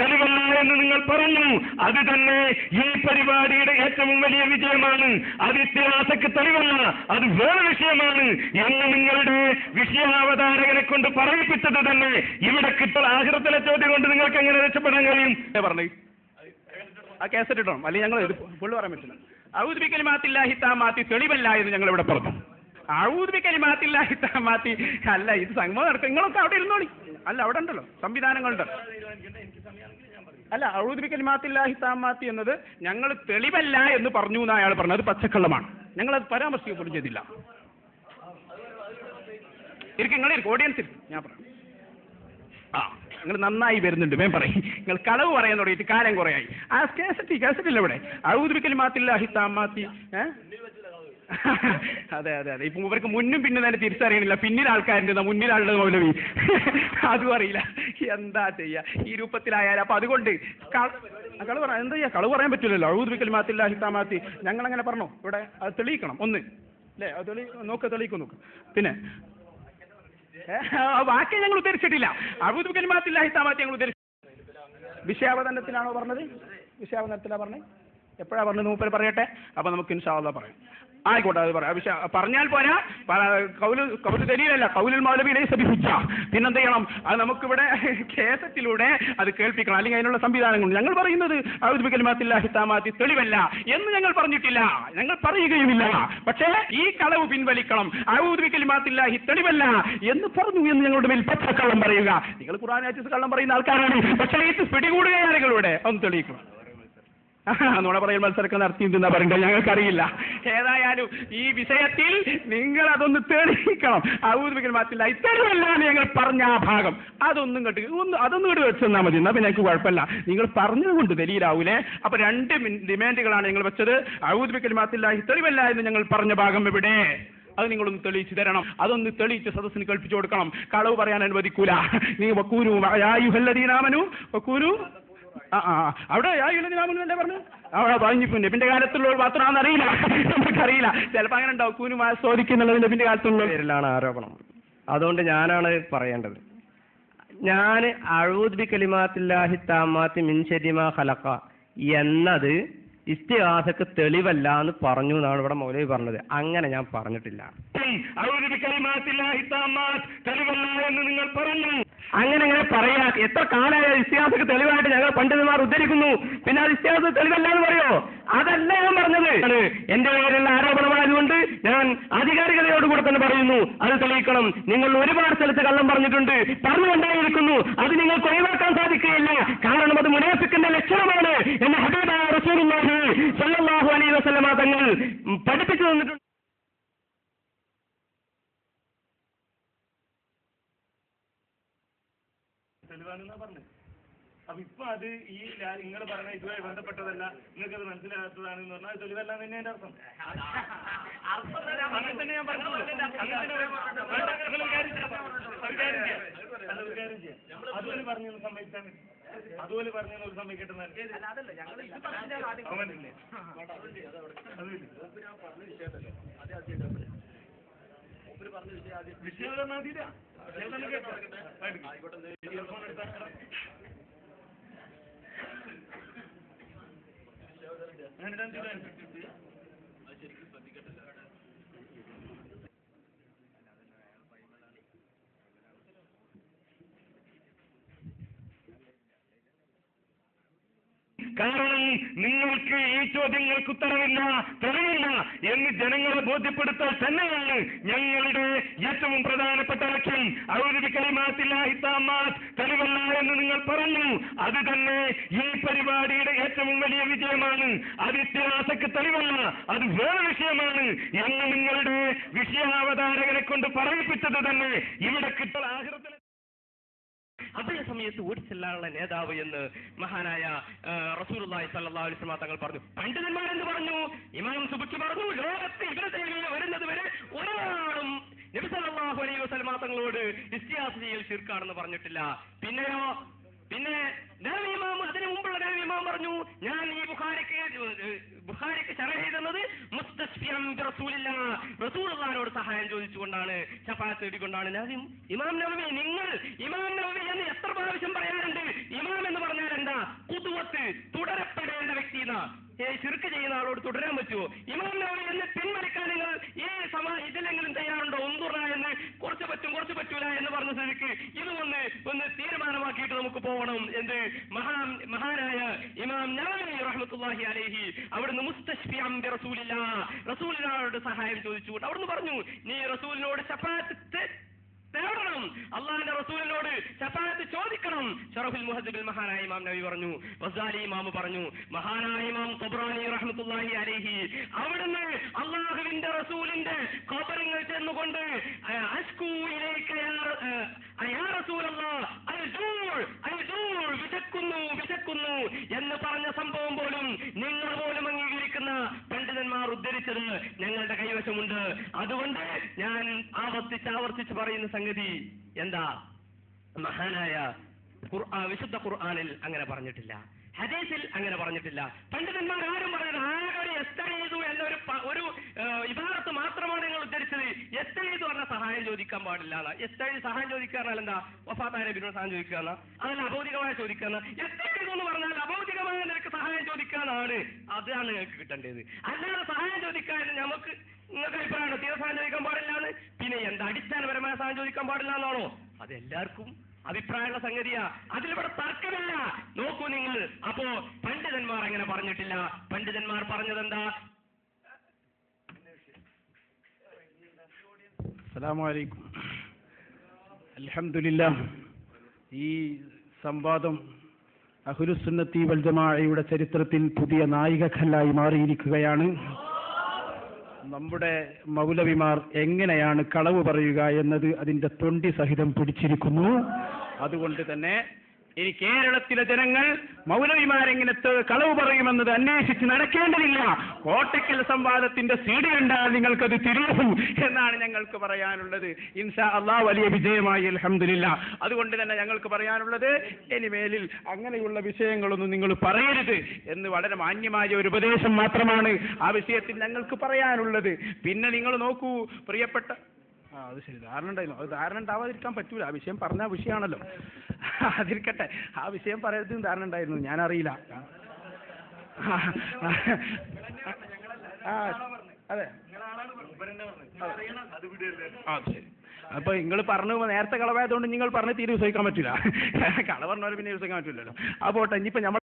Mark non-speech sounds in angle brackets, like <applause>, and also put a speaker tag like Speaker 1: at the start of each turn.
Speaker 1: തെളിവല്ല എന്ന് നിങ്ങൾ പറഞ്ഞു. അത് തന്നെ ഈ പരിപാടിയുടെ ഏറ്റവും വലിയ വിജയമാണ്. അത് ഇത്തിഹാസക്ക് തെളിവല്ല അത് വേറെ വിഷയമാണ്. എന്ന് നിങ്ങളുടെ വിഷയാവതാരകനെ കൊണ്ട് പറയിപ്പിച്ചത് തന്നെ ഇവിടെ കിട്ടൽ ആഗ്രഹത്തിലെ ചോദ്യം കൊണ്ട് നിങ്ങൾക്ക് എങ്ങനെ രക്ഷപ്പെടാൻ കഴിയും?
Speaker 2: പറഞ്ഞു. ആ കേസറ്റ് ഇടണം. അല്ലെങ്കിൽ ഞങ്ങൾ ഫുള്ള് പറയാൻ പറ്റില്ല. ഔദ്ബിക്കൽ മാത്തില്ലാഹി താമാത്തി തെളിവല്ല എന്ന് ഞങ്ങൾ ഇവിടെ പറഞ്ഞു. ഔദ്ബിക്കൽ മാത്തില്ലാഹി താമാത്തി അല്ല ഇത് സംഗമം നടക്കും. നിങ്ങളൊക്കെ അവിടെ ഇരുന്നോളി. അല്ല അവിടെ ഉണ്ടല്ലോ. സംവിധാനങ്ങളുണ്ട്. അല്ല ഔദ്ബിക്കൽ കലിമാത്തില്ലാഹി താമാത്തി എന്നത് ഞങ്ങൾ തെളിവല്ല എന്ന് പറഞ്ഞു എന്ന് അയാൾ പറഞ്ഞത്. അത് പച്ചക്കള്ളമാണ്. ഞങ്ങൾ പരാമർശിക്കുക പോലും ചെയ്തില്ല. ഇരിക്കും നിങ്ങൾ ഇരിക്കും. ഓഡിയൻസ് ഞാൻ പറയാം. ആ നിങ്ങൾ നന്നായി വരുന്നുണ്ട്. വേം പറയും. നിങ്ങൾ കളവ് പറയാൻ തുടങ്ങിയിട്ട് കാലം കുറയായി. ആ കേസറ്റ് കേസറ്റ് ഇല്ല ഇവിടെ. ഔദ്ബിക്കൽ കലിമാത്തില്ലാഹി താമാത്തി ഏ? അതെ അതെ അതെ. ഇപ്പൊ ഇവർക്ക് മുന്നും പിന്നും തന്നെ തിരിച്ചറിയണില്ല. പിന്നിൽ ആൾക്കാരുണ്ട്. മുന്നിൽ ആളുടെ മൗലവി. അതും അറിയില്ല. എന്താ ചെയ്യാ? ഈ രൂപത്തിലായാലും അപ്പൊ അതുകൊണ്ട് കളു പറ എന്താ ചെയ്യാ? കളു പറയാൻ പറ്റില്ലല്ലോ ഔദ്ബിക്കൽ മാത്തില്ല ഹിത്താമാത്തി ഞങ്ങൾ അങ്ങനെ പറഞ്ഞു? ഇവിടെ അത് തെളിയിക്കണം. ഒന്ന്. അല്ലേ? അത് തെളി നോക്ക് തെളിയിക്കും നോക്ക്. പിന്നെ വാക്യം ഞങ്ങൾ ഉദ്ധരിച്ചിട്ടില്ല. അബൂദ് മാത്തില്ല ഹിത്താമാത്തി ഞങ്ങൾ ഉദ്ധരിച്ചു വിഷയാവതരണത്തിലാണോ പറഞ്ഞത്? വിഷയാവതരണത്തിലാ പറഞ്ഞത് എപ്പോഴാ പറഞ്ഞത് മൂപ്പർ പറയട്ടെ? അപ്പൊ നമുക്ക് ഇൻഷാല്ല പറയാം. ആയിക്കോട്ടെ അത് പറയാം. പക്ഷെ പറഞ്ഞാൽ പോരാ. കൗലു കൗൽ ദലീലല്ല കൗലുൽ മൗലവി ലൈസ ബിഹുജ്ജ പിന്നെന്ത് ചെയ്യണം അത് നമുക്കിവിടെ കേസത്തിലൂടെ <laughs> അത് കേൾപ്പിക്കണം. അല്ലെങ്കിൽ അതിനുള്ള സംവിധാനങ്ങളുണ്ട്. ഞങ്ങൾ പറയുന്നത് ഔദ്ബി കലിമാത്തില്ല ഹിത്താമാത്തി തെളിവല്ല. എന്ന് ഞങ്ങൾ പറഞ്ഞിട്ടില്ല. ഞങ്ങൾ പറയുകയുമില്ല. പക്ഷേ ഈ കളവ് പിൻവലിക്കണം. ഔദ്ബി ഹി തെളിവല്ല. എന്ന് പറഞ്ഞു എന്ന് ഞങ്ങളുടെ മേൽ കള്ളം പറയുക. നിങ്ങൾ ഖുർആൻ ആറ്റീസ് കള്ളം പറയുന്ന ആൾക്കാരാണ്. പക്ഷേ ഇത് പിടികൂടുകയാണ് നിങ്ങളുടെ ഒന്ന് തെളിയിക്കണം. നുണ പറയൽ മത്സരമൊക്കെ നടത്തിയിട്ടുണ്ടെന്നാ പറയണ്ടത് ഞങ്ങൾക്കറിയില്ല. ഏതായാലും ഈ വിഷയത്തിൽ നിങ്ങൾ അതൊന്ന് തെളിയിക്കണം ഔദ്യോഗിക മാറ്റില്ല. ഇത്തരമല്ലാന്ന് ഞങ്ങൾ പറഞ്ഞ ആ ഭാഗം. അതൊന്നും കേട്ട് ഒന്ന് അതൊന്നും ഇട്ട് വെച്ചെന്നാൽ മതി. എന്നാ പിന്നെ എനിക്ക് കുഴപ്പമില്ല. നിങ്ങൾ പറഞ്ഞത് കൊണ്ട് അപ്പൊ രണ്ട് ഡിമാൻഡുകളാണ് ഞങ്ങൾ വെച്ചത്. ഔദ്യോഗിക മാറ്റില്ല. ഇത്തരമല്ല എന്ന് ഞങ്ങൾ പറഞ്ഞ ഭാഗം എവിടെ? അത് നിങ്ങളൊന്ന് തെളിയിച്ചു തരണം. അതൊന്ന് തെളിയിച്ച് സദസ്സിന് കേൾപ്പിച്ചു കൊടുക്കണം. കളവ് പറയാൻ അനുവദിക്കൂല. നീ വക്കൂരു യായുഹല്ലദീനാമനു വക്കൂരു. ആ ആ ആ. അവിടെ യായുഹല്ലദീനാമനു പറഞ്ഞു അവിടെ പറഞ്ഞു നബിന്റെ കാലത്തുള്ള മാത്രമാണെന്ന് അറിയില്ല. നമുക്കറിയില്ല. ചിലപ്പോ അങ്ങനെ ഉണ്ടാവും. കൂനു ആസ്വദിക്കുന്നുള്ളത് നബിന്റെ കാലത്തുള്ള
Speaker 3: പേരിലാണ് ആരോപണം. അതുകൊണ്ട് ഞാനാണ് പറയേണ്ടത്. ഞാൻ അഴൂദ്ബി കലിമാത്തില്ലാഹി താമാത്തി മിൻഷരിമ ഖലഖ എന്നത് ഇസ്തിഹാസക്ക് തെളിവല്ല എന്ന് പറഞ്ഞു എന്നാണ് ഇവിടെ മൗലവി പറഞ്ഞത്. അങ്ങനെ ഞാൻ പറഞ്ഞിട്ടില്ല.
Speaker 1: തെളിവല്ല എന്ന് നിങ്ങൾ പറഞ്ഞു.
Speaker 3: അങ്ങനെ അങ്ങനെ പറയാ. എത്ര കാലമായ ഇസ്തിഹാസക്ക് തെളിവായിട്ട് ഞങ്ങൾ പണ്ഡിതന്മാർ ഉദ്ധരിക്കുന്നു. പിന്നെ അത് ഇസ്തിഹാസ തെളിവല്ല എന്ന് പറയോ? അതല്ല ഞാൻ പറഞ്ഞത്. എന്റെ പേരിലുള്ള ആരോപണമായതുകൊണ്ട് ഞാൻ അധികാരികളോട് തന്നെ പറയുന്നു. അത് തെളിയിക്കണം. നിങ്ങൾ ഒരുപാട് സ്ഥലത്ത് കള്ളം പറഞ്ഞിട്ടുണ്ട്. പറഞ്ഞുകൊണ്ടേയിരിക്കുന്നു. അത് നിങ്ങൾ ഒഴിവാക്കാൻ സാധിക്കുകയില്ല. കാരണം അത് മുനാഫിക്കിന്റെ ലക്ഷണമാണ്. എന്ന ഹബീബായ റസൂലുള്ളാഹി സ്വല്ലല്ലാഹു അലൈഹി വസല്ലമ തങ്ങൾ പഠിപ്പിച്ചു തന്നിട്ടുണ്ട്.
Speaker 1: തെളിവാണെന്നാ പറഞ്ഞത് അപ്പൊ ഇപ്പൊ അത് ഈ നിങ്ങൾ പറഞ്ഞ ഇതുമായി ബന്ധപ്പെട്ടതല്ല നിങ്ങൾക്ക് അത് മനസ്സിലാകാത്തതാണ് എന്ന് പറഞ്ഞാൽ തെളിവല്ല എന്ന് തന്നെ എന്റെ അർത്ഥം. അങ്ങനെ തന്നെ ഞാൻ പറഞ്ഞു. അതുപോലെ പറഞ്ഞു സമയത്താണ് മതി. അതുപോലെ പറഞ്ഞു ഒരു സമയം മനസ്സിലായി. വിഷയം. കാരണം നിങ്ങൾക്ക് ഈ ചോദ്യങ്ങൾക്ക് ഉത്തരവില്ല തെളിവില്ല. എന്ന് ജനങ്ങളെ ബോധ്യപ്പെടുത്താൻ തന്നെയാണ് ഞങ്ങളുടെ ഏറ്റവും പ്രധാനപ്പെട്ട ലക്ഷ്യം. തെളിവല്ല എന്ന് നിങ്ങൾ പറഞ്ഞു. അത് തന്നെ ഈ പരിപാടിയുടെ ഏറ്റവും വലിയ വിജയമാണ്. അത് ഇത്തിഹാസക്ക് തെളിവല്ല അത് വേറെ വിഷയമാണ് എന്ന് നിങ്ങളുടെ വിഷയാവതാരകനെ കൊണ്ട് പറയിപ്പിച്ചത് തന്നെ ഇവിടെ കിട്ടൽ ആഹൃതത്തിൽ
Speaker 3: അതേ സമയത്ത് ഓടിച്ചെല്ലാനുള്ള നേതാവ് എന്ന് മഹാനായ റസൂലുള്ളാഹി സ്വല്ലല്ലാഹു അലൈഹി വസല്ലം തങ്ങൾ പറഞ്ഞു. പണ്ഡിതന്മാരെന്ന് പറഞ്ഞു? ഇമാം സുബുക്കി പറഞ്ഞു ലോകത്ത് ഇവരുടെ വരുന്നത് വരെ ഒരാളും നബി സല്ലല്ലാഹു അലൈഹി വസല്ലം തങ്ങളോട് ചെയ്യൽ ശിർക്കാണെന്ന് പറഞ്ഞിട്ടില്ല. പിന്നെയോ? പിന്നെ നബി ഇമാം അതിനു മുമ്പുള്ള നബി ഇമാം പറഞ്ഞു ഞാൻ ഈ ബുഖാരിക്ക് ബുഖാരിക്ക് ശരഹ ചെയ്തത് മുസ്തശ്ഫിയം റസൂലിനോട് സഹായം ചോദിച്ചുകൊണ്ടാണ് ചപ്പാത്ത് തേടിക്കൊണ്ടാണ് നബിയും ഇമാം നബി നിങ്ങൾ ഇമാം നബി എന്ന് എത്ര പ്രാവശ്യം പറയാറുണ്ട്? ഇമാം എന്ന് പറഞ്ഞാൽ എന്താ? കുതുവത്ത് തുടരപ്പെടേണ്ട വ്യക്തി എന്നാ. ശിർക്ക് ചെയ്യുന്ന ആളോട് തുടരാൻ പറ്റുമോ ഇമാം നബി എന്നിട്ട് പറ്റും കുറച്ച് പറ്റൂല എന്ന് പറഞ്ഞ സ്ഥിതിക്ക് ഇത് ഒന്ന് ഒന്ന് തീരുമാനമാക്കിയിട്ട് നമുക്ക് പോകണം എന്ത് മഹാ മഹാനായ ഇമാം നവവി റഹ്മത്തുള്ളാഹി അലൈഹി അവിടുന്ന് മുസ്തശ്ഫിഅം ബി റസൂലില്ലാ റസൂലിനോട് സഹായം ചോദിച്ചുകൊണ്ട് അവിടുന്ന് പറഞ്ഞു നീ റസൂലിനോട് ശഫാഅത്ത് തേടണം. അള്ളാഹിന്റെ റസൂലിനോട് ശഫാഅത്ത് ചോദിക്കണം. ഷറഫുൽ മുഹദ്ദിബിൽ മഹാനായ ഇമാം നബി പറഞ്ഞു വസാലി ഇമാം പറഞ്ഞു മഹാനായ ഇമാം ഖബ്റാനി റഹ്മത്തുള്ളാഹി അലൈഹി അവിടുന്ന് അള്ളാഹുവിന്റെ റസൂലിന്റെ ഖബറിൽ ചെന്നുകൊണ്ട് വിശക്കുന്നു വിശക്കുന്നു എന്ന് പറഞ്ഞ സംഭവം പോലും നിങ്ങൾ പോലും അംഗീകരിക്കുന്ന ഉദ്ധരിച്ചത് ഞങ്ങളുടെ കൈവശമുണ്ട്. അതുകൊണ്ട് ഞാൻ ആവർത്തിച്ച് ആവർത്തിച്ച് പറയുന്ന സംഗതി എന്താ? മഹാനായ വിശുദ്ധ ഖുർആാനിൽ അങ്ങനെ പറഞ്ഞിട്ടില്ല. ഹദീസിൽ അങ്ങനെ പറഞ്ഞിട്ടില്ല. പണ്ഡിതന്മാർ ആരും പറഞ്ഞത് ആകെ ഒരു എന്നൊരു ഒരു വിഭാഗത്ത് മാത്രമാണ് നിങ്ങൾ ഉദ്ധരിച്ചത്. എസ്തഴീതു പറഞ്ഞ സഹായം ചോദിക്കാൻ പാടില്ല എസ്തഴി സഹായം ചോദിക്കുക പറഞ്ഞാൽ എന്താ? വഫാത്തായ ബിനോട് സഹായം ചോദിക്കുക അതല്ല അഭൗതികമായ ചോദിക്കുക എന്നാ ചോദിക്കാനാണ് അതാണ് നിങ്ങൾക്ക് കിട്ടേണ്ടത്. അല്ലാതെ സഹായം ചോദിക്കാൻ നമുക്ക് നിങ്ങൾക്ക് അഭിപ്രായമാണോ. തീരെ സഹായം ചോദിക്കാൻ പാടില്ല എന്ന് പിന്നെ എന്താ അടിസ്ഥാനപരമായ സഹായം ചോദിക്കാൻ പാടില്ല എന്നാണോ അത് എല്ലാവർക്കും അഭിപ്രായമുള്ള സംഗതിയാ. അതിലിവിടെ തർക്കമില്ല. നോക്കൂ നിങ്ങൾ. അപ്പോ പണ്ഡിതന്മാർ അങ്ങനെ പറഞ്ഞിട്ടില്ല. പണ്ഡിതന്മാർ പറഞ്ഞതെന്താ?
Speaker 2: അസലാമലൈക്കും അലഹമില്ല ഈ സംവാദം അഹുലുസുന്നത്തി വൽ ജമാഅയുടെ ചരിത്രത്തിൽ പുതിയ നായികക്കല്ലായി മാറിയിരിക്കുകയാണ്. നമ്മുടെ മൗലവിമാർ എങ്ങനെയാണ് കളവ് പറയുക എന്നത് അതിന്റെ തൊണ്ടി സഹിതം പിടിച്ചിരിക്കുന്നു. അതുകൊണ്ട് തന്നെ ഇനി കേരളത്തിലെ ജനങ്ങൾ മൗലവിമാരെങ്ങനെ കളവ് പറയുമെന്നത് അന്വേഷിച്ച് നടക്കേണ്ടതില്ല. കോട്ടക്കൽ സംവാദത്തിന്റെ സീഡി കണ്ടാൽ നിങ്ങൾക്കത് തിരിയും എന്നാണ് ഞങ്ങൾക്ക് പറയാനുള്ളത്. ഇൻസാ അള്ളാഹ് വലിയ വിജയമായി അലഹമില്ല അതുകൊണ്ട് തന്നെ ഞങ്ങൾക്ക് പറയാനുള്ളത് ഇനിമേലിൽ അങ്ങനെയുള്ള വിഷയങ്ങളൊന്നും നിങ്ങൾ പറയരുത് എന്ന് വളരെ മാന്യമായ ഒരു ഉപദേശം മാത്രമാണ് ആ വിഷയത്തിൽ ഞങ്ങൾക്ക് പറയാനുള്ളത്. പിന്നെ നിങ്ങൾ നോക്കൂ പ്രിയപ്പെട്ട ആ അത് ശരി. ധാരണ ഉണ്ടായിരുന്നു. അത് ധാരണ ഉണ്ടാവാതിരിക്കാൻ പറ്റൂല. ആ വിഷയം പറഞ്ഞ വിഷയമാണല്ലോ. അതിരിക്കട്ടെ. ആ വിഷയം പറയുന്നതും ധാരണ ഉണ്ടായിരുന്നു. ഞാൻ അറിയില്ല ആ അതെ. ആ ശരി. അപ്പൊ നിങ്ങൾ പറഞ്ഞു നേരത്തെ കളവായതുകൊണ്ട് നിങ്ങൾ പറഞ്ഞ് തീരെ വിശ്വസിക്കാൻ പറ്റില്ല. കള പിന്നെ വിശ്വസിക്കാൻ പറ്റില്ലല്ലോ. ആ പോട്ടെ. നമ്മൾ